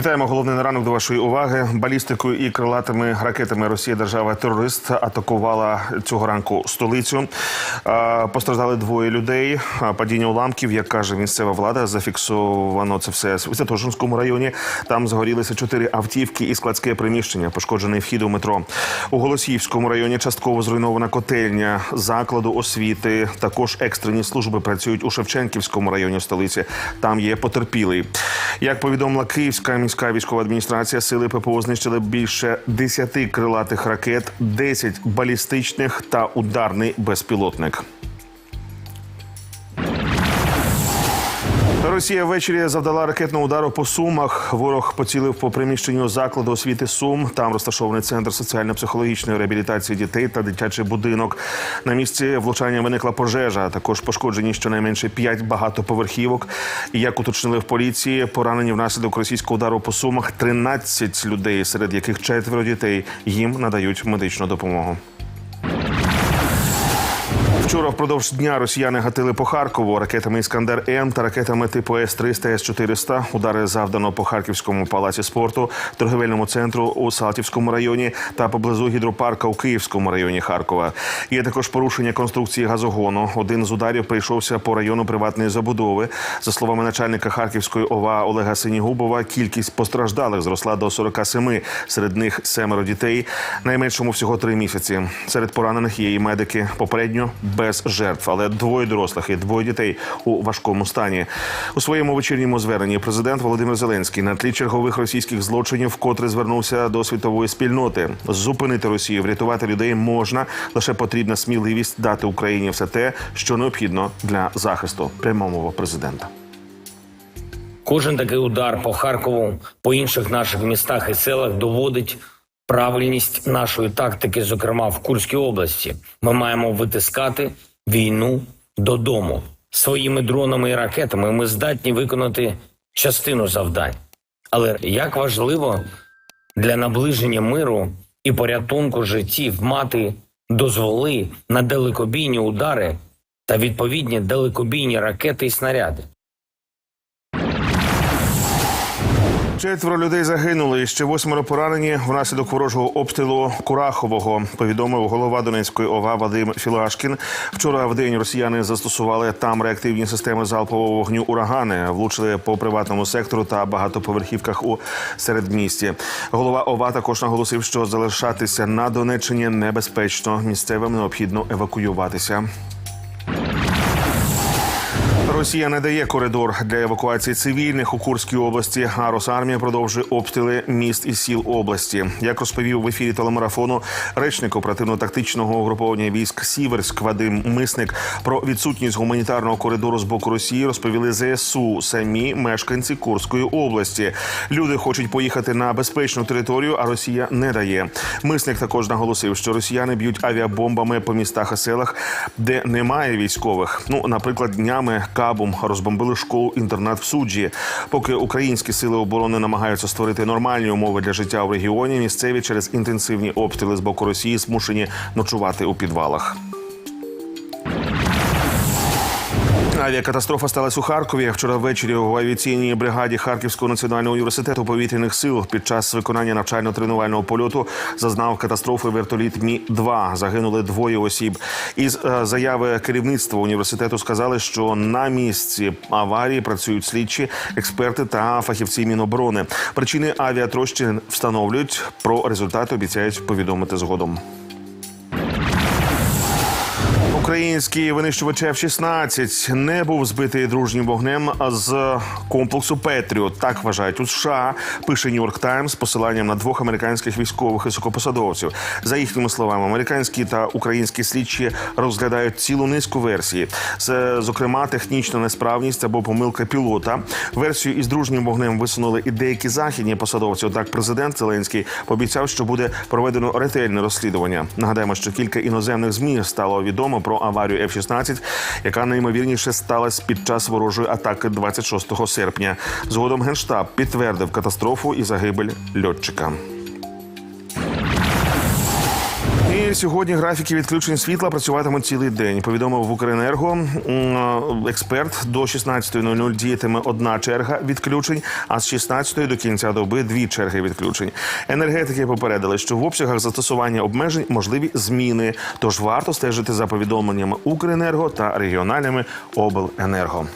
Вітаємо головний на ранок до вашої уваги. Балістикою і крилатими ракетами Росія держава терорист атакувала цього ранку столицю. Постраждали двоє людей. Падіння уламків, як каже місцева влада, зафіксовано це все в Святошинському районі. Там згорілися чотири автівки і складське приміщення. Пошкоджений вхід у метро. У Голосіївському районі частково зруйнована котельня закладу освіти. Також екстрені служби працюють у Шевченківському районі столиці. Там є потерпілий. Як повідомила Київська міська військова адміністрація, сили ППО знищили більше 10 крилатих ракет, 10 балістичних та ударний безпілотник. Росія ввечері завдала ракетного удару по сумах. Ворог поцілив по приміщенню закладу освіти Сум. Там розташований центр соціально-психологічної реабілітації дітей та дитячий будинок. На місці влучання виникла пожежа. Також пошкоджені щонайменше п'ять багатоповерхівок. І як уточнили в поліції, поранені внаслідок російського удару по сумах 13 людей, серед яких четверо дітей їм надають медичну допомогу. Вчора впродовж дня росіяни гатили по Харкову ракетами Іскандер М та ракетами типу С-300, С-400. Удари завдано по Харківському палаці спорту, торговельному центру у Салтівському районі та поблизу гідропарка у Київському районі Харкова. Є також порушення конструкції газогону. Один з ударів прийшовся по району приватної забудови. За словами начальника Харківської ОВА Олега Синігубова, кількість постраждалих зросла до 47. Серед них семеро дітей, найменшому всього три місяці. Серед поранених є і медики. Попередньо без жертв, але двоє дорослих і двоє дітей у важкому стані. У своєму вечірньому зверненні президент Володимир Зеленський на тлі чергових російських злочинів вкотре звернувся до світової спільноти. Зупинити Росію, врятувати людей можна лише потрібна сміливість дати Україні все те, що необхідно для захисту. Пряма мова президента. Кожен такий удар по Харкову, по інших наших містах і селах доводить правильність нашої тактики, зокрема в Курській області. Ми маємо витискати війну додому. Своїми дронами і ракетами ми здатні виконати частину завдань. Але як важливо для наближення миру і порятунку життів мати дозволи на далекобійні удари та відповідні далекобійні ракети і снаряди. Четверо людей загинули. і Ще восьмеро поранені внаслідок ворожого обстрілу Курахового. Повідомив голова Донецької ОВА Вадим Філашкін. Вчора в день росіяни застосували там реактивні системи залпового вогню урагани, влучили по приватному сектору та багатоповерхівках у середмісті. Голова ОВА також наголосив, що залишатися на Донеччині небезпечно. Місцевим необхідно евакуюватися. Росія не дає коридор для евакуації цивільних у Курській області. А Росармія продовжує обстріли міст і сіл області. Як розповів в ефірі телемарафону речник оперативно-тактичного угруповання військ Сіверськ Вадим Мисник про відсутність гуманітарного коридору з боку Росії розповіли ЗСУ самі мешканці Курської області. Люди хочуть поїхати на безпечну територію, а Росія не дає. Мисник також наголосив, що росіяни б'ють авіабомбами по містах і селах, де немає військових. Ну, наприклад, днями Кабум розбомбили школу-інтернат в суджі. Поки українські сили оборони намагаються створити нормальні умови для життя в регіоні, місцеві через інтенсивні обстріли з боку Росії змушені ночувати у підвалах. Авіакатастрофа сталася у Харкові. Вчора ввечері у авіаційній бригаді Харківського національного університету повітряних сил під час виконання навчально-тренувального польоту зазнав катастрофи вертоліт Мі 2 Загинули двоє осіб. Із е, заяви керівництва університету сказали, що на місці аварії працюють слідчі, експерти та фахівці Міноборони. Причини авіатрощин встановлюють. Про результати обіцяють повідомити згодом. Український винищувач F-16 не був збитий дружнім вогнем з комплексу Петріот. Так вважають у США. Пише Нью-Йорк Таймс посиланням на двох американських військових високопосадовців. За їхніми словами, американські та українські слідчі розглядають цілу низку версій. Це, зокрема, технічна несправність або помилка пілота. Версію із дружнім вогнем висунули і деякі західні посадовці. Однак президент Зеленський пообіцяв, що буде проведено ретельне розслідування. Нагадаємо, що кілька іноземних змі стало відомо про аварію F-16, яка найімовірніше сталася під час ворожої атаки 26 серпня. Згодом генштаб підтвердив катастрофу і загибель льотчика. Сьогодні графіки відключень світла працюватимуть цілий день. Повідомив в Укренерго експерт. До 16.00 діятиме одна черга відключень, а з 16 до кінця доби дві черги відключень. Енергетики попередили, що в обсягах застосування обмежень можливі зміни. Тож варто стежити за повідомленнями Укренерго та регіональними обленерго.